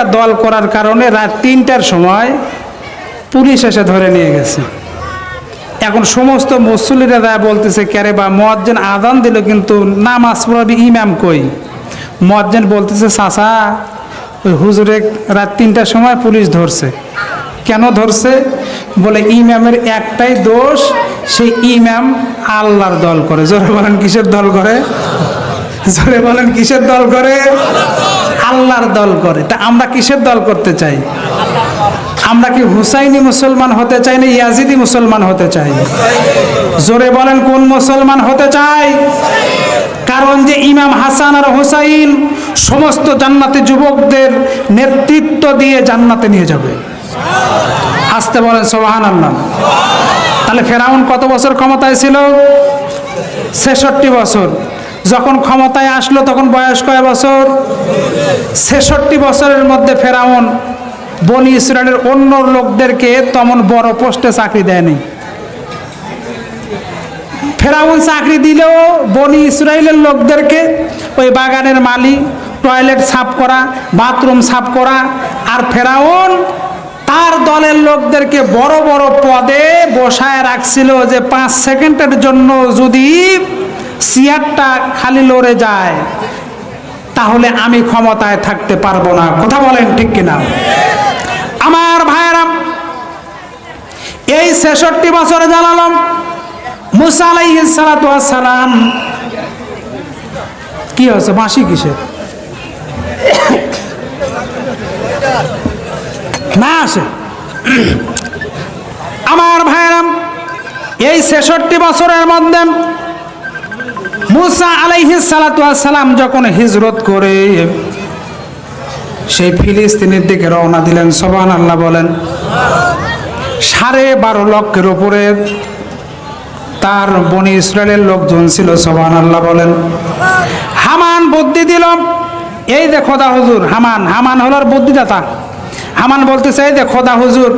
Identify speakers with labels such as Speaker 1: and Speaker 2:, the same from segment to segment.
Speaker 1: একটা দল করার কারণে রাত তিনটার সময় পুলিশ এসে ধরে নিয়ে গেছে। এখন সমস্ত মুসল্লিরা দেয় বলতেছে ক্যারে বা মজ্জেন আদান দিল কিন্তু নামাজ পড়াবি ইমাম কই? মজ্জেন বলতেছে, চাচা, ওই হুজুরে রাত তিনটার সময় পুলিশ ধরছে। কেন ধরছে? বলে, ইমামের একটাই দোষ, সেই ইমাম আল্লাহর দল করে। জোরে বলেন, কিসের দল করে? জোরে বলেন, কিসের দল করে? আল্লাহর দল করে। তা আমরা কিসের দল করতে চাই? আমরা কি হুসাইনি মুসলমান হতে চাই না ইয়াজিদি মুসলমান হতে চাই? জোরে বলেন, কোন মুসলমান হতে চাই? কারণ যে ইমাম হাসান আর হুসাইন সমস্ত জান্নাতি যুবকদের নেতৃত্ব দিয়ে জান্নাতে নিয়ে যাবে। আসতে বলেন সোহান আল্লাহ তাহলে ফেরাউন কত বছর ক্ষমতায় ছিল? ছেষট্টি বছর। যখন ক্ষমতায় আসলো তখন বয়স কয় বছর? ছেষট্টি বছরের মধ্যে ফেরাউন বনি ইসরায়েলের অন্য লোকদেরকে তেমন বড় পোস্টে চাকরি দেয়নি। ফেরাউন চাকরি দিলেও বনি ইসরায়েলের লোকদেরকে ওই বাগানের মালি, টয়লেট সাফ করা, বাথরুম সাফ করা আর ফেরাউন তার দলের লোকদেরকে বড় বড় পদে বসায় রাখছিল যে পাঁচ সেকেন্ডের জন্য যদি চেয়ারটা খালি লড়ে যায়, তাহলে আমি ক্ষমতায় থাকতে পারব না। কথা বলেন ঠিক কিনা? আমার ভাইয়েরা, এই ছেষট্টি বছরে জানালাম মুসা সালাম, কি হচ্ছে বাঁশি কিসের? না আসে। আমার ভাইরাম এই ছেষট্টি বছরের মধ্যে মুসা ওয়াস সালাম যখন হিজরত করে, সেই ফিলিস্তিনের দিকে রওনা দিলেন। সবান আল্লাহ বলেন, সাড়ে বারো লক্ষের উপরে তার বনি ইসরায়েলের লোকজন ছিল সবান আল্লাহ বলেন। হামান বুদ্ধি দিল, এই যে খোদা হুজুর, হামান হামান হলোর বুদ্ধিদাতা। হামান বলতেছে, এই যে খোদা হুজুর,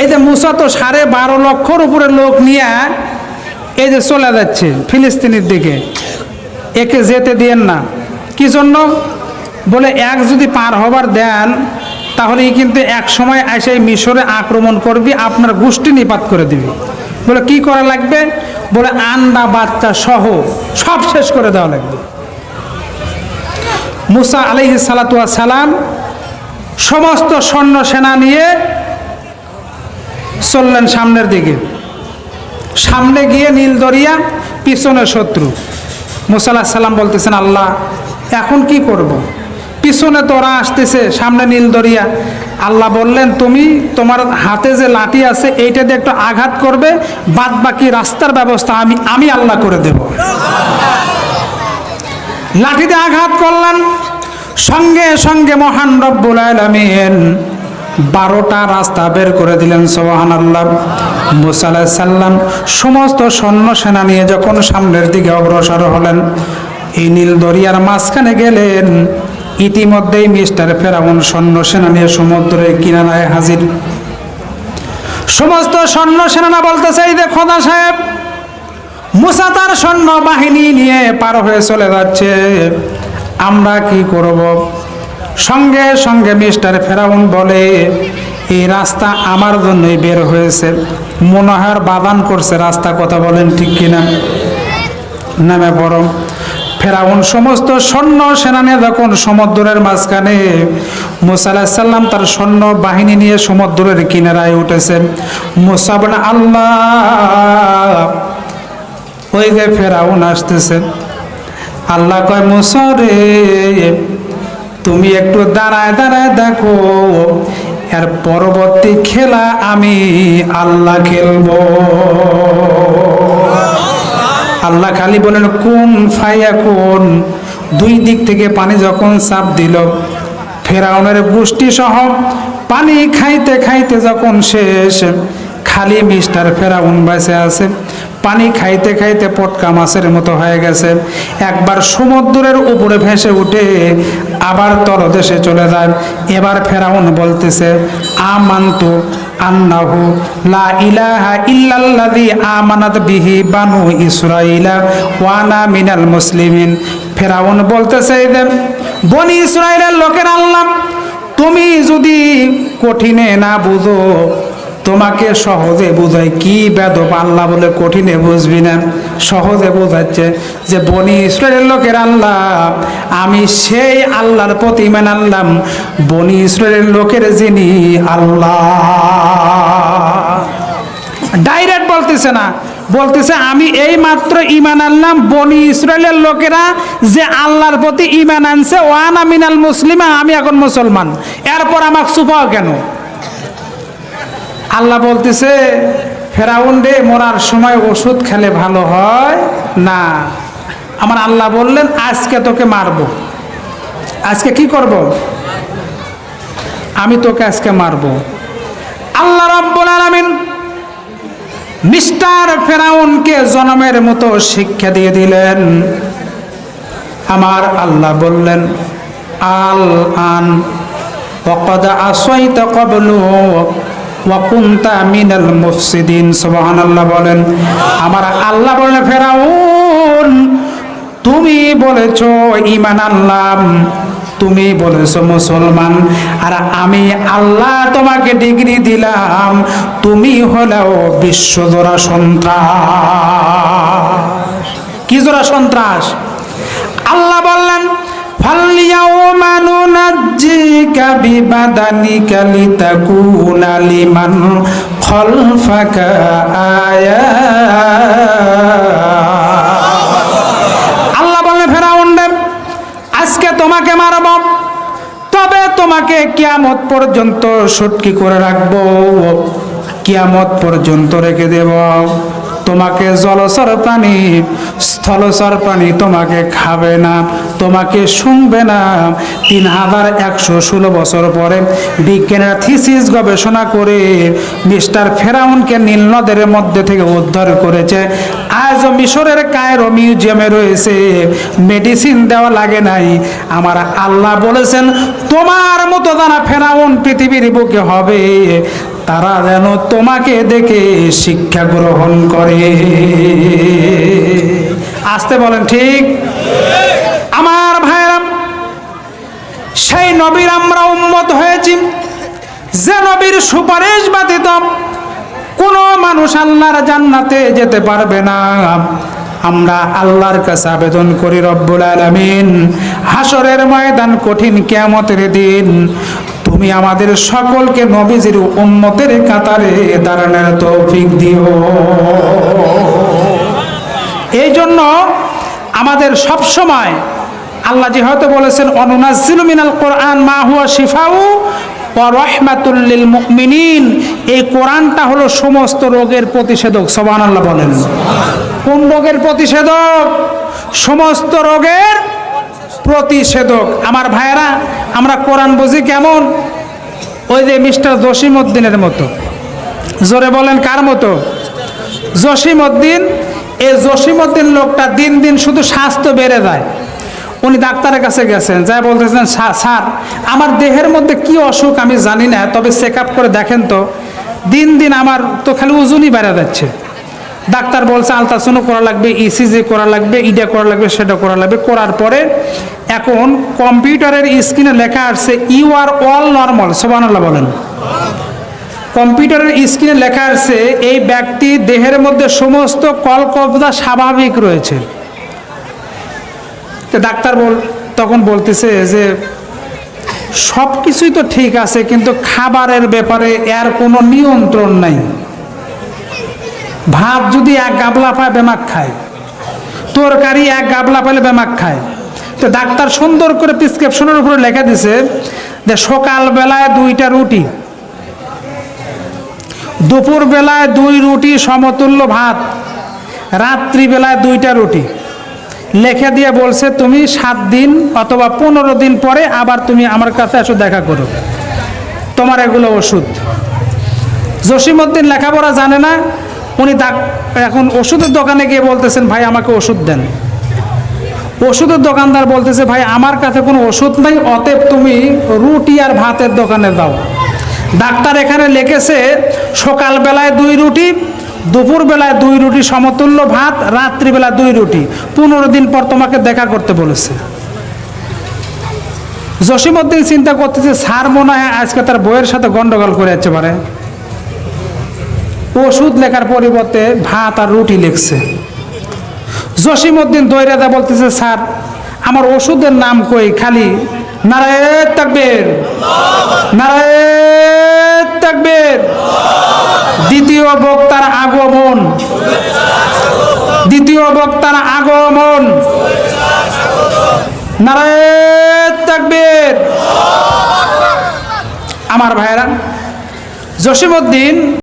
Speaker 1: এই যে মুসা তো সাড়ে বারো লক্ষর উপরে লোক নিয়ে এই যে চলে যাচ্ছে ফিলিস্তিনের দিকে, একে যেতে দিয়েন না। কি জন্য? বলে, এক যদি পার হবার দেন তাহলে ই কিন্তু এক সময় এসে মিশরে আক্রমণ করবি, আপনার গোষ্ঠী নিপাত করে দিবি। বলে, কি করা লাগবে? বলে, আন্ডা, বাচ্চা সহ সব শেষ করে দেওয়া লাগবে। মুসা আলহি সালাতুয়া সালাম সমস্ত সৈন্য সেনা নিয়ে চললেন সামনের দিকে। সামনে গিয়ে নীল দরিয়া, পিছনে শত্রু। মুসাল্লাহ সাল্লাম বলতেছেন, আল্লাহ, এখন কি করব। পিছনে তোরা আসতেছে, সামনে নীল দরিয়া। আল্লাহ বললেন, তুমি তোমার হাতে যে লাঠি আছে, এইটা দিয়ে একটু আঘাত করবে বাদ বাকি রাস্তার ব্যবস্থা আমি আমি আল্লাহ করে দেব। লাঠিতে আঘাত করলেন সঙ্গে সঙ্গে মহান রব্বুল আলমিন বারোটা রাস্তা বের করে দিলেন সোহান আল্লাহ মুসাল্লাহ সাল্লাম সমস্ত সৈন্য সেনা নিয়ে যখন সামনের দিকে অগ্রসর হলেন, এই নীল দরিয়ার মাঝখানে গেলেন। ইতিমধ্যেই মিস্টার ফেরাউন সৈন্য সেনা নিয়ে সমুদ্রের কিনারায় হাজির। সমস্ত সৈন্য সেনারা বলতেছে, এই যে খোদা সাহেব, মুসা তার সৈন্য বাহিনী নিয়ে পার হয়ে চলে যাচ্ছে। আমরা কি করব? সঙ্গে সঙ্গে মিস্টার ফেরাউন বলে, এই রাস্তা আমার জন্যই বের হয়েছে। মনোহর বাদান করছে রাস্তা, কথা বলেন ঠিক কিনা? নামে বড় ফেরাউন সমস্ত সৈন্য সেনানে যখন সমুদ্রের মাঝখানে মুসা সাল্লাম তার সৈন্য বাহিনী নিয়ে সমুদ্রের কিনারায় উঠেছে, মুসা বলে আল্লাহ ওই যে ফেরাউন আসতেছে। আল্লাহ কয় মুসরে তুমি একটু দাঁড়ায় দাঁড়ায় দেখো। এর পরবর্তী খেলা আমি আল্লাহ খেলব। আল্লাহ খালি বলেন, কোন ফাইয়া কোন? দুই দিক থেকে পানি যখন চাপ দিল, ফেরাউনের গোষ্ঠী সহ পানি খাইতে খাইতে যখন শেষ খালি মিস্টার ফেরাউন বেঁচে আছে। পানি খাইতে খাইতে পটকা মাছের মতো হয়ে গেছে। একবার সমুদ্রের উপরে ভেসে উঠে আবার তলদেশে চলে যায়। এবার ফেরাউন বলতেছে, আমান্তু আন্নাহু লা ইলাহা ইল্লাল্লাযী আমানাত বিহি বানু ইসরাঈলা ওয়ানা মিনাল মুসলিমিন। ফেরাউন বলতেছে বনি ইসরাইলের লোকের আল্লাহ, তুমি যদি কঠিনে না বুঝো তোমাকে সহজে বোঝায় কি বেদব আল্লাহ বলে কঠিনে বুঝবি না। সহজে বোঝাচ্ছে যে বনি ইসরায়েলের লোকের আল্লাহ, আমি সেই আল্লাহর প্রতি ইমান আনলাম, বনি ইসরায়েলের লোকের যিনি আল্লাহ। ডাইরেক্ট বলতেছে না, বলতেছে আমি এই মাত্র ইমান আনলাম বনি ইসরায়েলের লোকেরা যে আল্লাহর প্রতি ইমান আনছে, ওয়ান আমিনাল মুসলিমা, আমি এখন মুসলমান। এরপর আমাকে সুপাও কেন? আল্লাহ বলতেছে ফেরাউন রে মরার সময় ওষুধ খেলে ভালো হয় না আমার আল্লাহ বললেন আজকে তোকে মারবো আজকে কি করব আমি তোকে আজকে মারবো আল্লাহ রব্বুল আলামিন মিস্টার ফেরাউনকে জনমের মতো শিক্ষা দিয়ে দিলেন আমার আল্লাহ বললেন আল আন وقد عصيت قبل ওয়াকুন্তা মিনাল মুফসিদিন, সুবহানাল্লাহ বলেন, আমার আল্লাহ বলে ফেরাউন, তুমি বলেছ ইমান আল্লাহ তুমি বলেছ মুসলমান, আর আমি আল্লাহ তোমাকে ডিগ্রি দিলাম, তুমি হলেও বিশ্বজোড়া সন্ত্রাস। কি জোড়া সন্ত্রাস? আল্লাহ বললেন ফাল্লিয়াও মানু نُنَجِّيكَ بِبَدَنِكَ لِتَكُونَ لِمَنْ خَلْفَكَ آيَةً আল্লাহ বললেন ফেরাউন রে, আজকে তোমাকে মারব তবে তোমাকে কিয়ামত পর্যন্ত সটকি করে রাখবো কিয়ামত পর্যন্ত রেখে দেব তোমাকে জলচর প্রাণী স্থলচর প্রাণী তোমাকে খাবে না, তোমাকে শুনবে না। তিন হাজার একশো ষোলো বছর পরে বিজ্ঞানের থিসিস গবেষণা করে মিস্টার ফেরাউনকে নীল নদের মধ্যে থেকে উদ্ধার করেছে। আজ মিশরের কায়রো মিউজিয়ামে রয়েছে। মেডিসিন দেওয়া লাগে নাই। আমার আল্লাহ বলেছেন, তোমার মতো যারা ফেরাউন পৃথিবীর বুকে হবে। তারা যেন তোমাকে দেখে শিক্ষা গ্রহণ করে। আসতে বলেন ঠিক? আমার ভাইরাম সেই নবীর আমরা উন্মত হয়েছি। যে নবীর সুপারিশ ব্যতীত কোনো মানুষ আল্লাহর জান্নাতে যেতে পারবে না। আমরা আল্লাহর কাছে আবেদন করি রব্বুল আলামিন হাসরের ময়দান কঠিন কিয়ামতের দিন। তুমি আমাদের সকলকে নবীজির উম্মতের কাতারে দাঁড়ানোর তৌফিক দিও। এই জন্য আমাদের সব সময় আল্লাহ যে হয়তো বলেছেন অনুনাজিল মিনাল কোরআন মা হুয়া শিফাউ রহমাতুল্লিল মুমিনিন। এই কোরআনটা হলো সমস্ত রোগের প্রতিষেধক সবান আল্লাহ বলেন। কোন রোগের প্রতিষেধক? সমস্ত রোগের প্রতিষেধক। আমার ভাইয়েরা, আমরা কোরআন বুঝি কেমন? ওই যে মিস্টার জসিম উদ্দিনের মতো। জোরে বলেন, কার মতো? জসিম উদ্দিন এই জসিম উদ্দিন লোকটা দিন দিন শুধু স্বাস্থ্য বেড়ে যায়। উনি ডাক্তারের কাছে গেছেন যাই বলতেছেন "স্যার- আমার দেহের মধ্যে কি অসুখ আমি জানি না, তবে চেক আপ করে দেখেন তো। দিন দিন আমার তো খালি ওজনই বেড়ে যাচ্ছে। ডাক্তার বলছে, আলট্রাসাউন্ড করা লাগবে ইসিজি করা লাগবে ইডা করা লাগবে, সেটা করা লাগবে। করার পরে এখন কম্পিউটারের স্ক্রিনে লেখা আসছে ইউ আর অল নর্মাল সোবানাল্লাহ বলেন। কম্পিউটারের স্ক্রিনে লেখা আসছে এই ব্যক্তি দেহের মধ্যে সমস্ত কলকবজা স্বাভাবিক রয়েছে। তো ডাক্তার বল, তখন বলতেছে যে সব কিছুই তো ঠিক আছে, কিন্তু খাবারের ব্যাপারে এর কোনো নিয়ন্ত্রণ নাই। ভাত যদি এক গাবলা পায়, বেমাক খায়। তরকারি এক গাবলা পেলে বেমাক খায়। তো ডাক্তার সুন্দর করে প্রেসক্রিপশনের উপরে লেখা দিছে যে সকালবেলায় দুইটা রুটি দুপুর বেলায় দুই রুটি সমতুল্য ভাত, রাত্রিবেলায় দুইটা রুটি। লেখে দিয়ে বলছে, তুমি সাত দিন অথবা পনেরো দিন পরে আবার তুমি আমার কাছে এসে দেখা করো। তোমার এগুলো ওষুধ। জসিমউদ্দিন লেখাপড়া জানে না উনি এখন ওষুধের দোকানে গিয়ে বলতেছেন, ভাই, আমাকে ওষুধ দেন। ওষুধের দোকানদার বলতেছে, ভাই, আমার কাছে কোনো ওষুধ নাই, অতএব তুমি রুটি আর ভাতের দোকানে দাও। ডাক্তার এখানে লিখেছে, সকালবেলায় দুই রুটি, দুপুরবেলায় দুই রুটি সমতুল্য ভাত রাত্রিবেলা দুই রুটি। পনেরো দিন পর তোমাকে দেখা করতে বলেছে। জসিমউদ্দিন চিন্তা করতেছে, স্যার মনে হয় আজকে তার বইয়ের সাথে গন্ডগোল করে যাচ্ছে পারে। ওষুধ লেখার পরিবর্তে ভাত আর রুটি লিখছে। জসিমউদ্দিন দৈরাদা বলতেছে, স্যার, আমার ওষুধের নাম কই? খালি নারায়ণ তাকবের। নারায়ণ তাকবের। দ্বিতীয় বক্তার আগমন। দ্বিতীয় বক্তার আগমন। নারায়ণ তাকবীর। আমার ভাইরা, জসিমউদ্দিন